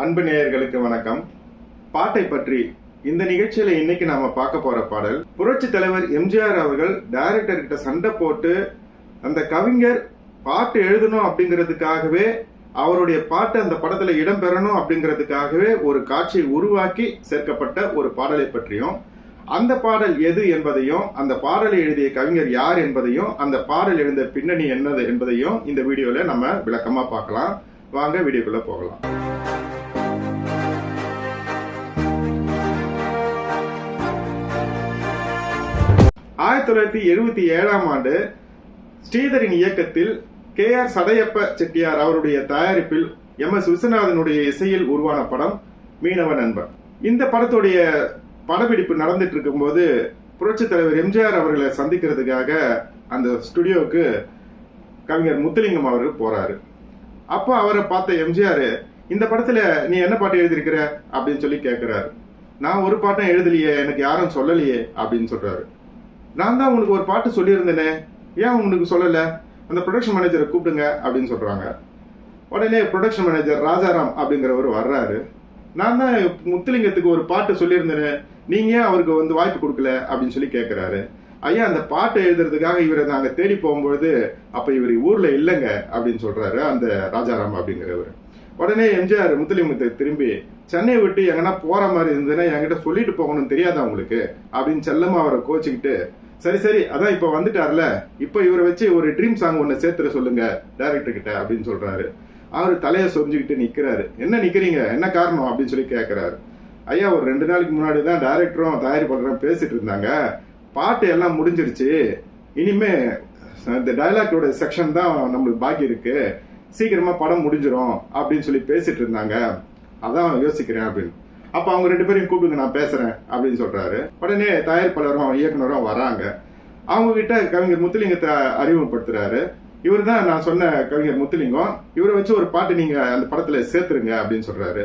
அன்பு நேயர்களுக்கு வணக்கம். பாட்டை பற்றி இந்த நிகழ்ச்சியில இன்னைக்கு நாம பார்க்க போற பாடல் புரட்சி தலைவர் எம்ஜிஆர் அவர்கள் டைரக்டர் கிட்ட சண்டை போட்டு அந்த கவிஞர் பாட்டு எழுதணும் அப்படிங்கிறதுக்காகவே அவருடைய பாட்டு அந்த படத்துல இடம்பெறணும் அப்படிங்கிறதுக்காகவே ஒரு காட்சியை உருவாக்கி சேர்க்கப்பட்ட ஒரு பாடலை பற்றியும் அந்த பாடல் எது என்பதையும் அந்த பாடலை எழுதிய கவிஞர் யார் என்பதையும் அந்த பாடல் எழுந்த பின்னணி என்னது என்பதையும் இந்த வீடியோல நம்ம விளக்கமா பார்க்கலாம். வாங்க வீடியோக்குள்ள போகலாம். ஆயிரத்தி தொள்ளாயிரத்தி எழுபத்தி ஏழாம் ஆண்டு ஸ்ரீதரின் இயக்கத்தில் கே ஆர் சதையப்ப செட்டியார் அவருடைய தயாரிப்பில் எம் எஸ் விஸ்வநாதனுடைய இசையில் உருவான படம் மீனவ நண்பன். இந்த படத்துடைய படப்பிடிப்பு நடந்துட்டு இருக்கும்போது புரட்சி தலைவர் எம்ஜிஆர் அவர்களை சந்திக்கிறதுக்காக அந்த ஸ்டுடியோவுக்கு கவிஞர் முத்துலிங்கம் அவர்கள் போறாரு. அப்போ அவரை பார்த்த எம்ஜிஆர் இந்த படத்துல நீ என்ன பாட்டு எழுதியிருக்கிற? அப்படின்னு சொல்லி கேட்கிறாரு நான் ஒரு பாட்டம் எழுதலையே எனக்கு யாரும் சொல்லலையே அப்படின்னு சொல்றாரு. நான் தான் உனக்கு ஒரு பாட்டு சொல்லியிருந்தேனே. ஏன் உனக்கு சொல்லலை? அந்த ப்ரொடக்ஷன் மேனேஜரை கூப்பிடுங்க அப்படின்னு சொல்கிறாங்க உடனே ப்ரொடக்ஷன் மேனேஜர் ராஜாராம் அப்படிங்கிறவர் வர்றாரு. நான் தான் முத்துலிங்கத்துக்கு ஒரு பாட்டு சொல்லியிருந்தேனே. நீங்கள் ஏன் அவருக்கு வந்து வாய்ப்பு கொடுக்கல? அப்படின்னு சொல்லி கேட்குறாரு ஐயா அந்த பாட்டு எழுதுறதுக்காக இவரை நாங்கள் தேடி போகும்பொழுது அப்போ இவர் ஊரில் இல்லைங்க அப்படின்னு சொல்கிறாரு அந்த ராஜாராம் அப்படிங்கிறவர். உடனே எம்ஜிஆர் முத்துலிங்கத்தை திரும்பி சென்னையை விட்டு எங்கன்னா போற மாதிரி இருந்ததுன்னா என்கிட்ட சொல்லிட்டு போகணும்னு தெரியாதா உங்களுக்கு? அப்படின்னு செல்லமா அவரை கோச்சிக்கிட்டு சரி சரி அதான் இப்ப வந்துட்டார்ல இப்ப இவரை வச்சு ஒரு ட்ரீம் சாங் ஒன்னு சேர்த்துட சொல்லுங்க டேரக்டர் கிட்ட அப்படின்னு சொல்றாரு. அவர் தலையை சொரிஞ்சுக்கிட்டு நிக்கிறாரு. என்ன நிக்கிறீங்க? என்ன காரணம்? அப்படின்னு சொல்லி கேட்கிறாரு ஐயா ஒரு ரெண்டு நாளைக்கு முன்னாடி தான் டைரக்டரும் தயாரிப்பாளரும் பேசிட்டு இருந்தாங்க. பாட்டு எல்லாம் முடிஞ்சிருச்சு. இனிமே இந்த டைலாக்கோட செக்ஷன் தான் நம்மளுக்கு பாக்கி இருக்கு. சீக்கிரமா படம் முடிஞ்சிடும் அப்படின்னு சொல்லி பேசிட்டு இருந்தாங்க. அதான் யோசிக்கிறேன் அப்படின்னு. அப்ப அவங்க ரெண்டு பேரையும் கூப்பிடுங்க நான் பேசுறேன் அப்படின்னு சொல்றாரு. உடனே தயாரிப்பாளரும் இயக்குனரும் வராங்க. அவங்க கிட்ட கவிஞர் முத்துலிங்கத்தை அறிமுகப்படுத்துறாரு. இவர் தான் நான் சொன்ன கவிஞர் முத்துலிங்கம். இவரை வச்சு ஒரு பாட்டு நீங்க அந்த படத்துல சேர்த்துருங்க அப்படின்னு சொல்றாரு.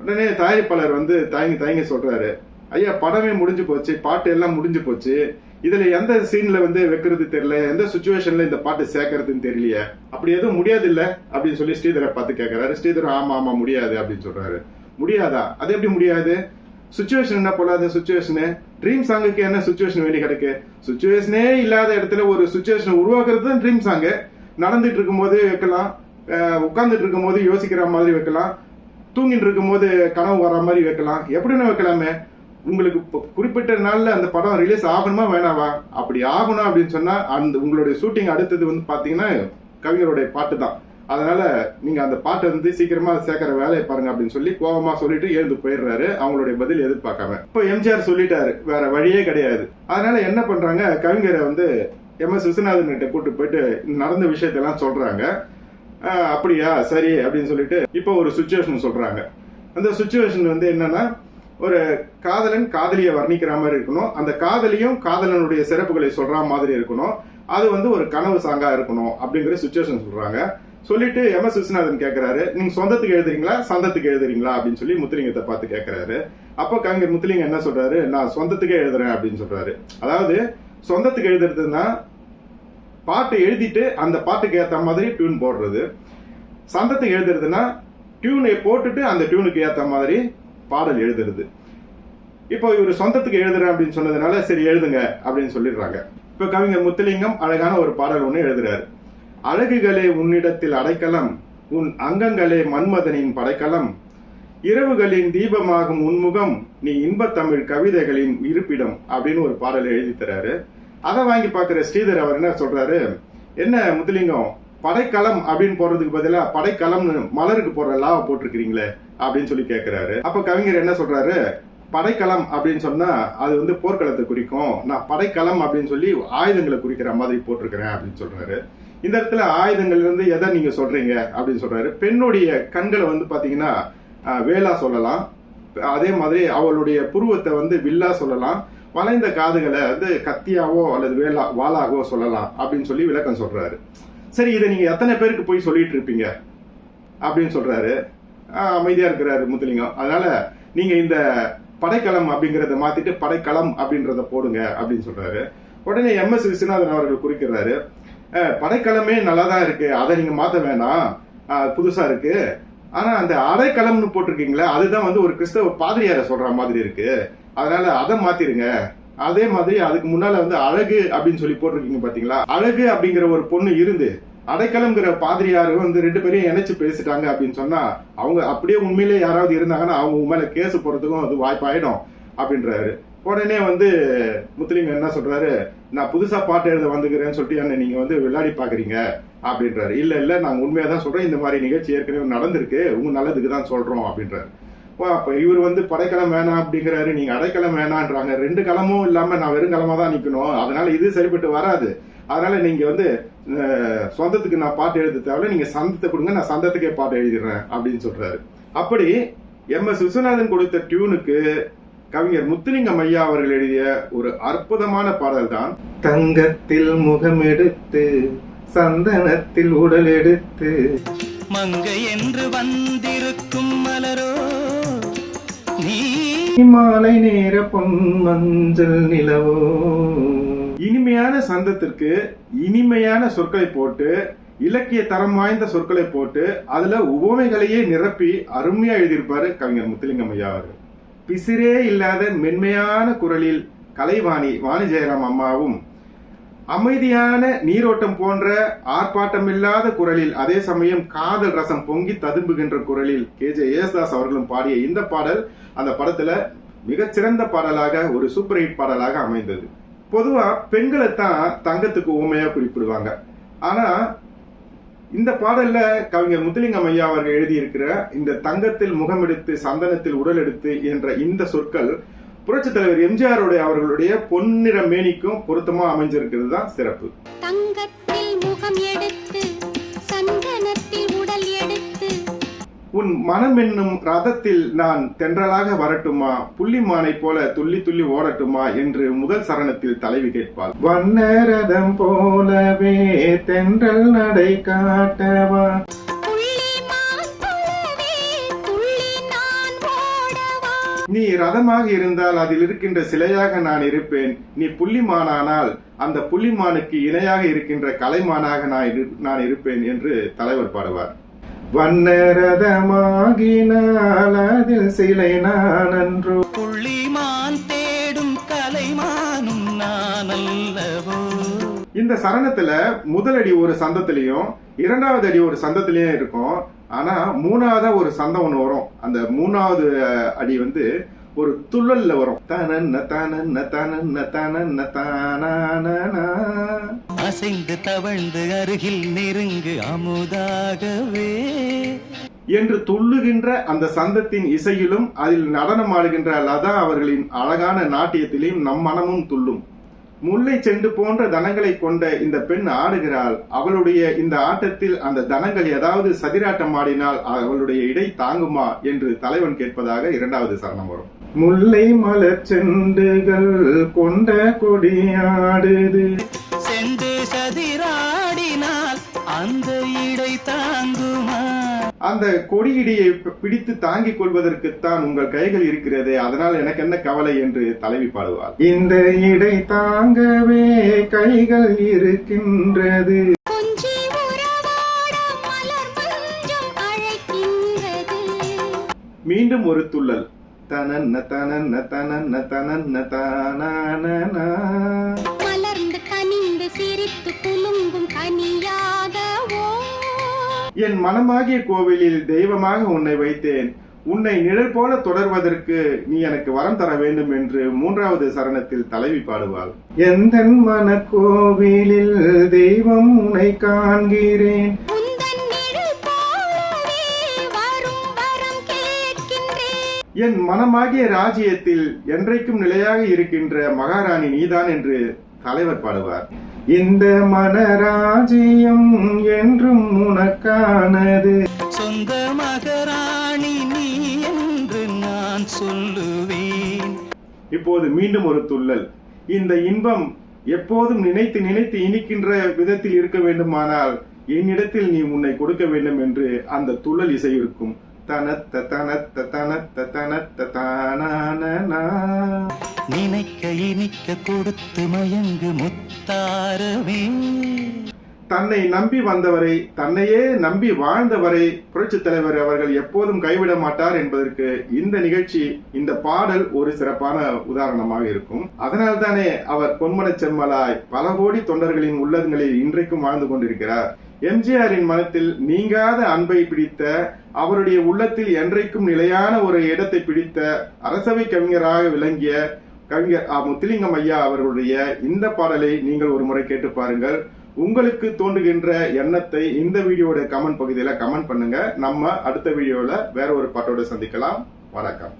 உடனே தயாரிப்பாளர் வந்து தயங்கி தயங்கி சொல்றாரு. ஐயா படமே முடிஞ்சு போச்சு பாட்டு எல்லாம் முடிஞ்சு போச்சு. இதுல எந்த சீன்ல வந்து வைக்கிறது தெரியல எந்த சுச்சுவேஷன்ல இந்த பாட்டு சேர்க்கறதுன்னு தெரியலையே. அப்படி எதுவும் முடியாது இல்ல அப்படின்னு சொல்லி ஸ்ரீதரை பார்த்து கேட்கறாரு. ஸ்ரீதர் ஆமா ஆமா முடியாது அப்படின்னு சொல்றாரு. முடியாதா? அது எப்படி முடியாது? சுச்சுவேஷன் என்ன போலாத சுச்சுவேஷனு ட்ரீம் சாங்குக்கு என்ன சுச்சுவேஷன் வேண்டி கிடக்கு? சுச்சுவேஷனே இல்லாத இடத்துல ஒரு சுச்சுவேஷனை உருவாக்குறது தான் ட்ரீம் சாங்கு நடந்துட்டு இருக்கும்போது வைக்கலாம். உட்கார்ந்துட்டு இருக்கும்போது யோசிக்கிற மாதிரி வைக்கலாம். தூங்கிட்டு இருக்கும்போது கனவு வர மாதிரி வைக்கலாம். எப்படின்னு வைக்கலாமே? உங்களுக்கு குறிப்பிட்ட நாளில் அந்த படம் ரிலீஸ் ஆகணுமா வேணாவா? அப்படி ஆகணும் அப்படின்னு சொன்னால் அந்த உங்களுடைய ஷூட்டிங் அடுத்தது வந்து பார்த்தீங்கன்னா கவிஞருடைய பாட்டு தான் அதனால நீங்க அந்த பாட்டை வந்து சீக்கிரமா சேர்க்கிற வேலையை பாருங்க அப்படின்னு சொல்லி கோபமா சொல்லிட்டு எழுந்து போயிடுறாரு. அவங்களுடைய பதில் எதிர்பார்க்காம. இப்போ எம்ஜிஆர் சொல்லிட்டாரு வேற வழியே கிடையாது. அதனால என்ன பண்றாங்க கவிஞரை வந்து எம் எஸ் விஸ்வநாதன் கிட்ட கூட்டு போயிட்டு நடந்த விஷயத்தெல்லாம் சொல்றாங்க. அப்படியா சரி அப்படின்னு சொல்லிட்டு இப்போ ஒரு சுச்சுவேஷன் சொல்றாங்க. அந்த சுச்சுவேஷன் வந்து என்னன்னா ஒரு காதலன் காதலியை வர்ணிக்கிற மாதிரி இருக்கணும். அந்த காதலியும் காதலனுடைய சிறப்புகளை சொல்ற மாதிரி இருக்கணும். அது வந்து ஒரு கனவு சாங்கா இருக்கணும் அப்படிங்கிற சுச்சுவேஷன் சொல்றாங்க. சொல்லிட்டு எம் எஸ் விஸ்வநாதன் கேட்கிறாரு நீங்க சொந்தத்துக்கு எழுதுறீங்களா? சந்தத்துக்கு எழுதுறீங்களா? அப்படின்னு சொல்லி முத்துலிங்கத்தை பார்த்து கேட்கிறாரு அப்போ கங்க முத்துலிங்க என்ன சொல்றாரு? நான் சொந்தத்துக்கே எழுதுறேன் அப்படின்னு சொல்றாரு. அதாவது சொந்தத்துக்கு எழுதுறதுன்னா பாட்டு எழுதிட்டு அந்த பாட்டுக்கு ஏத்த மாதிரி டியூன் போடுறது. சந்தத்துக்கு எழுதுறதுன்னா டியூனை போட்டுட்டு அந்த டியூனுக்கு ஏத்த மாதிரி பாடல் எழுதுறது. இப்போ இவர் சொந்தத்துக்கு எழுதுறேன் அப்படின்னு சொன்னதுனால சரி எழுதுங்க அப்படின்னு சொல்லிடுறாங்க. இப்போ கவிஞர் முத்துலிங்கம் அழகான ஒரு பாடல் ஒன்று எழுதுறாரு. அழகுகளே உன்னிடத்தில் அடைக்கலம் உன் அங்கங்களே மன்மதனின் படைக்கலம். இரவுகளின் தீபமாகும் உன்முகம் நீ இன்பத்தமிழ் கவிதைகளின் இருப்பிடம் அப்படின்னு ஒரு பாடல் எழுதி தராரு. அதை வாங்கி பார்க்குற ஸ்ரீதர் அவர் என்ன சொல்றாரு? என்ன முத்துலிங்கம் படைக்கலம் அப்படின்னு போடுறதுக்கு பதிலா படைக்கலம்னு மலருக்கு போடுற லாவை போட்டிருக்கிறீங்களே அப்படின்னு சொல்லி கேட்கிறாரு அப்ப கவிஞர் என்ன சொல்றாரு? படைக்கலம் அப்படின்னு சொன்னா அது வந்து போர்க்களத்தை குறிக்கும். நான் படைக்கலம் அப்படின்னு சொல்லி ஆயுதங்களை குறிக்கிற மாதிரி போட்டிருக்கிறேன் அப்படின்னு சொல்றாரு. இந்த இடத்துல ஆயுதங்கள் இருந்து எதை நீங்க சொல்றீங்க அப்படின்னு சொல்றாரு. பெண்ணுடைய கண்களை வந்து பாத்தீங்கன்னா வேலா சொல்லலாம். அதே மாதிரி அவளுடைய புருவத்தை வந்து வில்லா சொல்லலாம். வளைந்த காதுகளை வந்து கத்தியாவோ அல்லது வேலா வாளாகவோ சொல்லலாம் அப்படின்னு சொல்லி விளக்கம் சொல்றாரு. சரி இதை நீங்க எத்தனை பேருக்கு போய் சொல்லிட்டு இருப்பீங்க? அப்படின்னு சொல்றாரு. அமைதியா இருக்கிறாரு முத்துலிங்கம். அதனால நீங்க இந்த படைக்களம் அப்படிங்கறத மாத்திட்டு படைக்களம் அப்படின்றத போடுங்க அப்படின்னு சொல்றாரு. உடனே எம் எஸ் விஸ்வநாதன் அவர்கள் குறிக்கிறாரு. படைக்களமே நல்லா தான் இருக்கு. அதை நீங்க மாத்த வேணாம். புதுசா இருக்கு. ஆனா அந்த அடைக்கலம்னு போட்டிருக்கீங்களா அதுதான் வந்து ஒரு கிறிஸ்தவ பாதிரியார சொல்ற மாதிரி இருக்கு. அதனால அதை மாத்திருங்க. அதே மாதிரி அதுக்கு முன்னால வந்து அழகு அப்படின்னு சொல்லி போட்டிருக்கீங்க பாத்தீங்களா? அழகு அப்படிங்கிற ஒரு பொண்ணு இருந்து அடைக்கலம்ங்கிற பாதிரியாரு வந்து ரெண்டு பேரையும் இணைச்சு பேசிட்டாங்க அப்படின்னு சொன்னா அவங்க அப்படியே உண்மையிலே யாராவது இருந்தாங்கன்னா அவங்க உண்மையில கேஸ் போறதுக்கும் அது வாய்ப்பாயிடும் அப்படின்றாரு. உடனே வந்து முத்துலிங்கம் என்ன சொல்றாரு? நான் புதுசா பாட்டு எழுத வந்துக்கிறேன்னு சொல்லிட்டு என்ன நீங்க வந்து விளையாடி பாக்குறீங்க அப்படின்றாரு. இல்ல இல்ல நாங்க உண்மையா தான் சொல்றேன் இந்த மாதிரி நிகழ்ச்சி ஏற்கனவே நடந்திருக்கு. உங்க நல்லதுக்கு தான் சொல்றோம் அப்படின்றாரு. ஓ அப்ப இவர் வந்து படைக்கலம் வேணாம் அப்படிங்கிறாரு நீங்க அடைக்கலம் வேணான்றாங்க. ரெண்டு களமும் இல்லாம நான் வெறும் களமா தான் நிக்கணும். அதனால இது சரிப்பட்டு வராது. அதனால நீங்க வந்து சொந்தத்துக்கு நான் பாட்டு எழுத தேவையில்ல நீங்க சந்தத்தை கொடுங்க நான் சந்தத்துக்கே பாட்டு எழுதிடுறேன் அப்படின்னு சொல்றாரு. அப்படி எம். எஸ். விஸ்வநாதன் கொடுத்த டியூனுக்கு கவிஞர் முத்துலிங்கம் ஐயா அவர்கள் எழுதிய ஒரு அற்புதமான பாடல் தான் தங்கத்தில் முகம் எடுத்து சந்தனத்தில் உடல் எடுத்து. மங்கை என்று வந்திருக்கும் மலரோ மாலை நேர பொன் மஞ்சள் நிலவோ. இனிமையான சந்தத்திற்கு இனிமையான சொற்களை போட்டு இலக்கிய தரம் வாய்ந்த சொற்களை போட்டு அதுல உவமைகளையே நிரப்பி அருமையா எழுதியிருப்பாரு கவிஞர் முத்துலிங்கம் ஐயா அவர்கள் பிசிரே இல்லாத மென்மையான குரலில் கலைவாணி வாணி ஜெயராம் அம்மாவும் அமைதியான நீரோட்டம் போன்ற ஆர்ப்பாட்டமில்லாத குரலில் அதே சமயம் காதல் ரசம் பொங்கி ததும்புகின்ற குரலில் கே. ஜே. ஏசுதாஸ் அவர்களும் பாடிய இந்த பாடல் அந்த படத்துல மிகச்சிறந்த பாடலாக ஒரு சூப்பர் ஹிட் பாடலாக அமைந்தது. பொதுவா பெண்களை தான் தங்கத்துக்கு ஊமையா குறிப்பிடுவாங்க. ஆனா இந்த பாடல்ல கவிஞர் முத்துலிங்கம் ஐயா அவர்கள் எழுதியிருக்கிற இந்த தங்கத்தில் முகமெடுத்து சந்தனத்தில் உடல் எடுத்து என்ற இந்த சொற்கள் புரட்சித் தலைவர் எம்ஜிஆருடைய அவர்களுடைய பொன்னிற மேனிக்கும் பொருத்தமா அமைஞ்சிருக்கிறது தான் சிறப்பு. தங்கத்தில் முகம் எடுத்து சந்தனத்தில் உடல் எடுத்து. உன் மனம் என்னும் ரதத்தில் நான் தென்றலாக வரட்டுமா? புள்ளிமானை போல துள்ளி துள்ளி ஓடட்டுமா? என்று முதல் சரணத்தில் தலைவி கேட்பாள். வண்ண ரதம் போலவே தென்றல் நடை காட்டவா? நீ ரதமாக இருந்தால் அதில் இருக்கின்ற சிலையாக நான் இருப்பேன். நீ புள்ளிமானானால் அந்த புள்ளிமானுக்கு இணையாக இருக்கின்ற கலைமானாக நான் நான் இருப்பேன் என்று தலைவர் பாடுவார். வண்ண ரதமாகினால் அதில் சிலை நான் அன்றோ புள்ளிமான் தேடும் கலைமானும் நான் அல்லவோ இந்த சரணத்துல முதல் அடி ஒரு சந்தத்திலையும் இரண்டாவது அடி ஒரு சந்தத்திலையும் இருக்கும். ஆனா மூணாவதா ஒரு சந்தம் ஒண்ணு வரும். அந்த மூணாவது அடி வந்து ஒரு துள்ளல்ல வரும். தனன்ன தனன்ன தனன்ன தனன்ன தானானா அசைந்து தவழ்ந்து அருகில் நெருங்கு அமுதாகவே. என்று துள்ளுகின்ற அந்த சந்தத்தின் இசையிலும் அதில் நடனமாடுகின்ற லதா அவர்களின் அழகான நாட்டியத்திலும் நம் மனமும் துள்ளும். முல்லை செண்டு போன்ற தனங்களை கொண்ட இந்த பெண் ஆடுகிறாள். அவளுடைய இந்த ஆட்டத்தில் அந்த தனங்கள் ஏதாவது சதிராட்டம் ஆடினால் அவளுடைய இடை தாங்குமா என்று தலைவன் கேட்பதாக இரண்டாவது சரணம் வரும். முல்லை மலர் செண்டுகள் கொண்ட கொடியாடுது செண்டு சதிராடினால் அந்த இடை தாங்கு அந்த கொடியிடியை பிடித்து தாங்கிக் கொள்வதற்குத்தான் உங்கள் கைகள் இருக்கிறதே அதனால் எனக்கு என்ன கவலை என்று தலைவி பாடுவார் இந்த இடை தாங்கவே கைகள் இருக்கின்றது. மீண்டும் ஒரு துள்ளல். தனன்ன தனன்ன தனன்ன தனன்ன தானானா மலர்ந்து கனிந்து சிரித்து குலுங்கும் என் மனமாகிய கோவிலில் தெய்வமாக உன்னை வைத்தேன். உன்னை நிழல் போல தொடர்வதற்கு நீ எனக்கு வரம் தர வேண்டும் என்று மூன்றாவது சரணத்தில் தலைவி பாடுவாள். எந்த மனக்கோவிலில் தெய்வம் உன்னை காண்கிறேன்? உந்தன் நிழல் போலவே வரும் வரம் கேட்கின்றேன். என் மனமாகிய ராஜ்யத்தில் என்றைக்கும் நிலையாக இருக்கின்ற மகாராணி நீதான் என்று தலைவர் பாடுவார். இந்த மனராஜ்யம் என்றும் உனக்கானது. சொந்த மகராணி நீ என்று நான் சொல்லுவேன். இப்போது மீண்டும் ஒரு துள்ளல். இந்த இன்பம் எப்போதும் நினைத்து நினைத்து இனிக்கின்ற விதத்தில் இருக்க வேண்டுமானால் என்னிடத்தில் நீ உன்னை கொடுக்க வேண்டும் என்று அந்த துள்ளல் இசை இருக்கும் தனத்த தனத்த தனத்த தனத்த தானானா நினைக்க இனிக்க கொடுத்து மயங்கு முத்தாரவே தன்னை நம்பி வந்தவரை தன்னையே நம்பி வாழ்ந்தவரை புரட்சித் தலைவர் அவர்கள் எப்போதும் கைவிட மாட்டார் என்பதற்கு இந்த நிகழ்ச்சி இந்த பாடல் ஒரு சிறப்பான உதாரணமாக இருக்கும். அதனால்தானே அவர் பொன்மன செம்மலாய் பல கோடி தொண்டர்களின் உள்ளங்களில் இன்றைக்கும் வாழ்ந்து கொண்டிருக்கிறார். எம்ஜிஆரின் மனத்தில் நீங்காத அன்பை பிடித்த அவருடைய உள்ளத்தில் என்றைக்கும் நிலையான ஒரு இடத்தை பிடித்த அரசவை கவிஞராக விளங்கிய கவிஞர் ஆ. முத்துலிங்கம் ஐயா அவர்களுடைய இந்த பாடலை நீங்கள் ஒரு முறை கேட்டு பாருங்கள். உங்களுக்கு தோன்றுகின்ற எண்ணத்தை இந்த வீடியோட கமெண்ட் பகுதியில கமெண்ட் பண்ணுங்க. நம்ம அடுத்த வீடியோல வேற ஒரு பாட்டோட சந்திக்கலாம். வணக்கம்.